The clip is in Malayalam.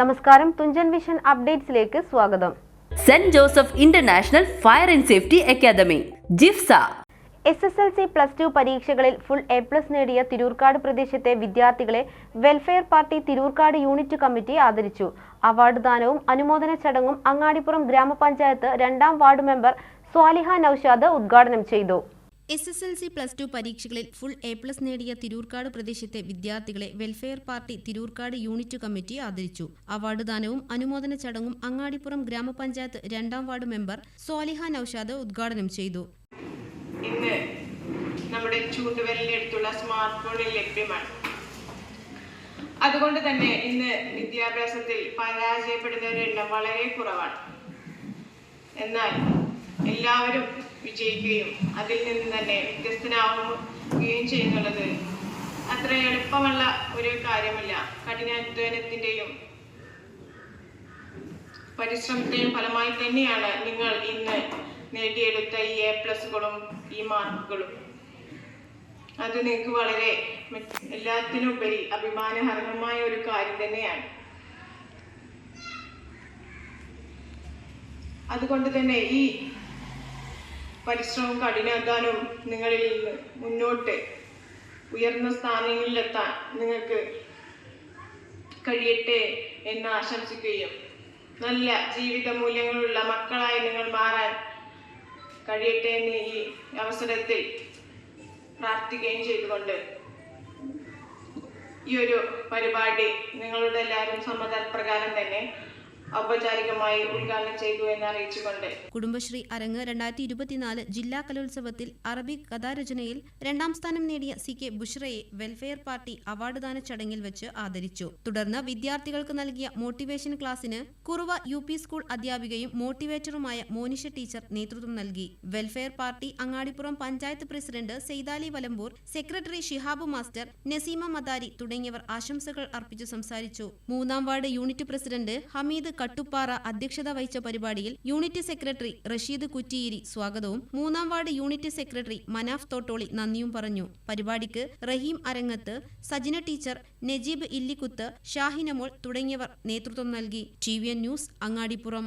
നമസ്കാരം തുഞ്ചൻ വിഷൻ അപ്ഡേറ്റ്സിലേക്ക് സ്വാഗതം. Saint Joseph international fire and safety academy JIFSA. S S L C plus two പരീക്ഷകളിൽ ഫുൾ എ പ്ലസ് നേടിയ തിരൂർക്കാട് പ്രദേശത്തെ വിദ്യാർത്ഥികളെ welfare party Tirurkkad unit committee ആദരിച്ചു. അവാർഡ് ദാനവും അനുമോദന ചടങ്ങും അങ്ങാടിപ്പുറം ഗ്രാമപഞ്ചായത്ത് രണ്ടാം വാർഡ് മെമ്പർ സ്വാലിഹ നൌഷാദ് ഉദ്ഘാടനം ചെയ്തു. S S L C plus two പരീക്ഷകളിൽ ഫുൾ എ പ്ലസ് നേടിയ തിരൂർക്കാട് പ്രദേശത്തെ വിദ്യാർത്ഥികളെ welfare party Tirurkkad unit committee ആദരിച്ചു. അവാർഡ് ദാനവും അനുമോദന ചടങ്ങും അങ്ങാടിപ്പുറം ഗ്രാമപഞ്ചായത്ത് രണ്ടാം വാർഡ് മെമ്പർ സോലിഹ നൌഷാദ് ഉദ്ഘാടനം ചെയ്തു. ഇന്ന് നമ്മുടെ ചൂണ്ടുവിരലിനടുത്തുള്ള സ്മാർട്ട് ഫോണിൽ ലഭ്യമാണ്. അതുകൊണ്ട് തന്നെ ഇന്ന് വിദ്യാഭ്യാസത്തിൽ പരാജയപ്പെടുന്നവരുടെ എണ്ണം വളരെ കുറവാണ്. എന്നാൽ എല്ലാവരും വിജയിക്കുകയും അതിൽ നിന്ന് തന്നെ വ്യത്യസ്തനാവുകയും ചെയ്യുന്നുള്ളത്. അത്ര എളുപ്പമുള്ള ഒരു കാര്യമല്ല. കഠിനാധ്വാനത്തിന്റെയും പരിശ്രമത്തെയും ഫലമായി തന്നെയാണ് നിങ്ങൾ ഇന്ന് നേടിയെടുത്ത ഈ എ പ്ലസുകളും ഈ മാർക്കുകളും അത് നിങ്ങൾക്ക് വളരെ എല്ലാത്തിനുപരി അഭിമാനഹർഹമായ ഒരു കാര്യം തന്നെയാണ്. അതുകൊണ്ട് തന്നെ ഈ പരിശ്രമവും കഠിനാധ്വാനവും നിങ്ങളിൽ നിന്ന് മുന്നോട്ട് ഉയർന്ന സ്ഥാനങ്ങളിലെത്താൻ നിങ്ങൾക്ക് കഴിയട്ടെ എന്ന് ആശംസിക്കുകയും നല്ല ജീവിത മൂല്യങ്ങളുള്ള മക്കളായി നിങ്ങൾ മാറാൻ കഴിയട്ടെ എന്ന് ഈ അവസരത്തിൽ പ്രാർത്ഥിക്കുകയും ചെയ്തുകൊണ്ട് ഈ ഒരു പരിപാടി നിങ്ങളുടെ എല്ലാവരും സമ്മതപ്രകാരം തന്നെ ഔപചാരികമായി ഉദ്ഘാടനം ചെയ്തു എന്ന് അറിയിച്ചുകൊണ്ട്. കുടുംബശ്രീ അരങ്ങ് രണ്ടായിരത്തി ഇരുപത്തിനാല് ജില്ലാ കലോത്സവത്തിൽ അറബിക് കഥാരചനയിൽ രണ്ടാം സ്ഥാനം നേടിയ സി കെ ബുഷ്രയെ വെൽഫെയർ പാർട്ടി അവാർഡ് ദാന ചടങ്ങിൽ വെച്ച് ആദരിച്ചു. തുടർന്ന് വിദ്യാർത്ഥികൾക്ക് നൽകിയ മോട്ടിവേഷൻ ക്ലാസ്സിന് കുറുവ യു സ്കൂൾ അധ്യാപികയും മോട്ടിവേറ്ററുമായ മോനിഷ ടീച്ചർ നേതൃത്വം നൽകി. Welfare party Angadipuram panchayat president Saithali Valamboor secretary Shihab master Naseema Madari തുടങ്ങിയവർ ആശംസകൾ അർപ്പിച്ചു സംസാരിച്ചു. മൂന്നാം ward unit president Hameed Kattuppara അധ്യക്ഷത വഹിച്ച പരിപാടിയിൽ യൂണിറ്റ് സെക്രട്ടറി റഷീദ് കുറ്റിയേരി സ്വാഗതവും മൂന്നാം ward unit secretary Manaf Thottoli നന്ദിയും പറഞ്ഞു. പരിപാടിക്ക് റഹീം അരങ്ങത്ത് സജിന ടീച്ചർ നജീബ് ഇല്ലിക്കുത്ത് ഷാഹിനമോൾ തുടങ്ങിയവർ നേതൃത്വം നൽകി. T V N news Angadipuram.